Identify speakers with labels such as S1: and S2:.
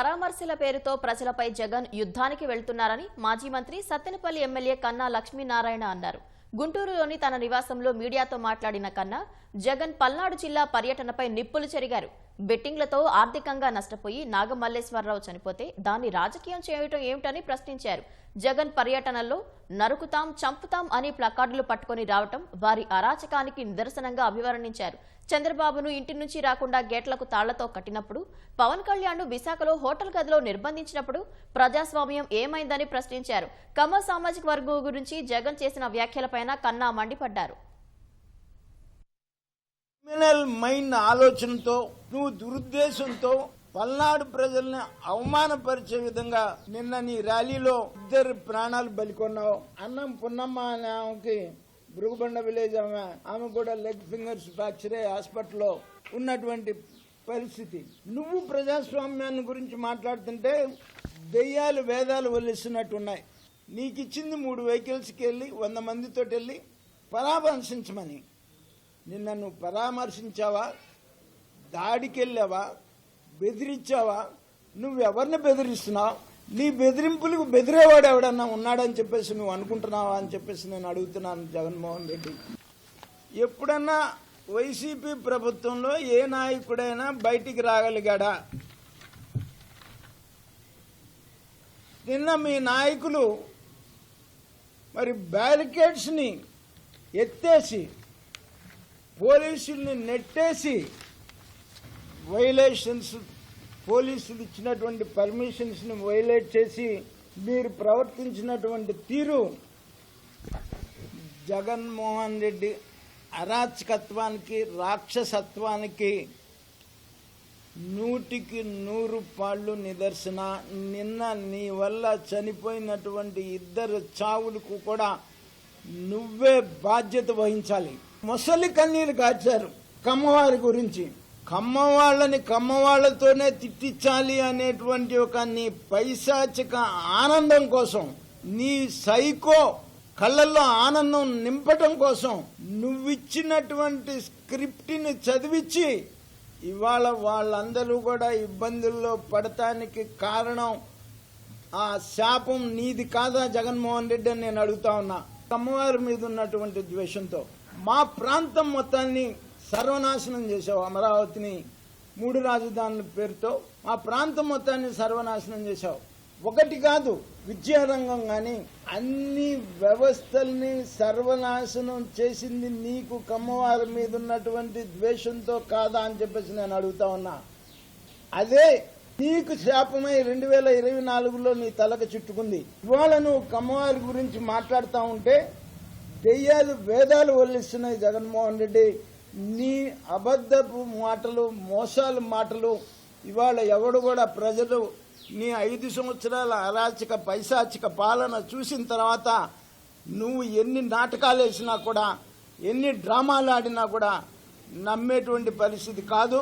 S1: పరామర్శల పేరుతో ప్రజలపై జగన్ యుద్ధానికి వెళ్తున్నారని మాజీ మంత్రి సత్తెనపల్లి ఎమ్మెల్యే కన్నా లక్ష్మీనారాయణ అన్నారు. గుంటూరులోని తన నివాసంలో మీడియాతో మాట్లాడిన కన్నా జగన్ పల్నాడు జిల్లా పర్యటనపై నిప్పులు చెరిగారు. బెట్టింగ్లతో ఆర్థికంగా నష్టపోయి నాగమల్లేశ్వరరావు చనిపోతే దాన్ని రాజకీయం చేయటం ఏమిటని ప్రశ్నించారు. జగన్ పర్యటనలో నరుకుతాం చంపుతాం అనే ప్లకార్డులు పట్టుకొని రావటం వారి అరాచకానికి నిదర్శనంగా అభివర్ణించారు. చంద్రబాబును ఇంటి నుంచి రాకుండా గేట్లకు తాళ్ళతో కట్టినప్పుడు పవన్ కళ్యాణ్ విశాఖలో హోటల్ గదిలో నిర్బంధించినప్పుడు ప్రజాస్వామ్యం ఏమైందని ప్రశ్నించారు. కమ సామాజిక వర్గం గురించి జగన్ చేసిన వ్యాఖ్యలపైన కన్నా మండిపడ్డారు.
S2: క్రిమినల్ మైండ్ ఆలోచనతో నువ్వు దురుద్దేశంతో పల్నాడు ప్రజల్ని అవమానపరిచే విధంగా నిన్న నీ ర్యాలీలో ఇద్దరు ప్రాణాలు బలికొన్నావు. అన్నం పున్నమ్మ అనే ఆమెకి బృగుబండ విలేజ్ ఆమె ఆమె కూడా లెగ్ ఫింగర్స్ ఫ్రాక్చర్ అయ్యి హాస్పిటల్లో ఉన్నటువంటి పరిస్థితి. నువ్వు ప్రజాస్వామ్యాన్ని గురించి మాట్లాడుతుంటే దెయ్యాలు వేదాలు వల్లిస్తున్నట్టున్నాయి. నీకు ఇచ్చింది మూడు వెహికల్స్కి వెళ్ళి వంద మందితో వెళ్ళి పరామర్శించమని. నిన్న నువ్వు పరామర్శించావా? దాడికి వెళ్ళావా బెదిరించావా? నువ్వు ఎవరిని బెదిరిస్తున్నావు? నీ బెదిరింపులకు బెదిరేవాడు ఎవడన్నా ఉన్నాడని చెప్పేసి నువ్వు అనుకుంటున్నావా అని చెప్పేసి నేను అడుగుతున్నాను జగన్మోహన్ రెడ్డి. ఎప్పుడన్నా వైసీపీ ప్రభుత్వంలో ఏ నాయకుడైనా బయటికి రాగలిగాడా? నిన్న మీ నాయకులు మరి బ్యారికేడ్స్ని ఎత్తేసి పోలీసుల్ని నెట్టేసి వైలేషన్స్ పోలీసులు ఇచ్చినటువంటి పర్మిషన్స్ని వైలేట్ చేసి మీరు ప్రవర్తించినటువంటి తీరు జగన్మోహన్ రెడ్డి అరాచకత్వానికి రాక్షసత్వానికి నూటికి నూరు పాళ్ళు నిదర్శన. నిన్న నీ వల్ల చనిపోయినటువంటి ఇద్దరు చావులకు కూడా నువ్వే బాధ్యత వహించాలి. ముసలి కన్నీరు కాచారు కమ్మవారి గురించి. కమ్మవాళ్ళని కమ్మవాళ్ళతోనే తిట్టించాలి అనేటువంటి ఒక నీ పైశాచిక ఆనందం కోసం నీ సైకో కళ్ళల్లో ఆనందం నింపటం కోసం నువ్విచ్చినటువంటి స్క్రిప్ట్ని చదివించి ఇవాళ వాళ్ళందరూ కూడా ఇబ్బందుల్లో పడటానికి కారణం ఆ శాపం నీది కాదా జగన్మోహన్ రెడ్డి అని నేను అడుగుతా ఉన్నా. అమ్మవారి మీద ఉన్నటువంటి ద్వేషంతో మా ప్రాంతం మొత్తాన్ని సర్వనాశనం చేసావు అమరావతిని మూడు రాజధానుల పేరుతో మా ప్రాంతం మొత్తాన్ని సర్వనాశనం చేశావు. ఒకటి కాదు విద్యారంగం కానీ అన్ని వ్యవస్థల్ని సర్వనాశనం చేసింది నీకు కమ్మవారి మీద ఉన్నటువంటి ద్వేషంతో కాదా అని చెప్పేసి నేను అడుగుతా ఉన్నా. అదే నీకు శాపమై రెండు వేల ఇరవై నాలుగులో నీ తలకు చుట్టుకుంది. ఇవాళ నువ్వు కమ్మవారి గురించి మాట్లాడుతూ ఉంటే దెయ్యాలు వేదాలు వల్లిస్తున్నాయి జగన్మోహన్ రెడ్డి. నీ అబద్ధపు మాటలు మోసాలు మాటలు ఇవాళ ఎవడు కూడా ప్రజలు నీ ఐదు సంవత్సరాల అరాచక పైశాచిక పాలన చూసిన తర్వాత నువ్వు ఎన్ని నాటకాలు వేసినా కూడా ఎన్ని డ్రామాలు ఆడినా కూడా నమ్మేటువంటి పరిస్థితి కాదు.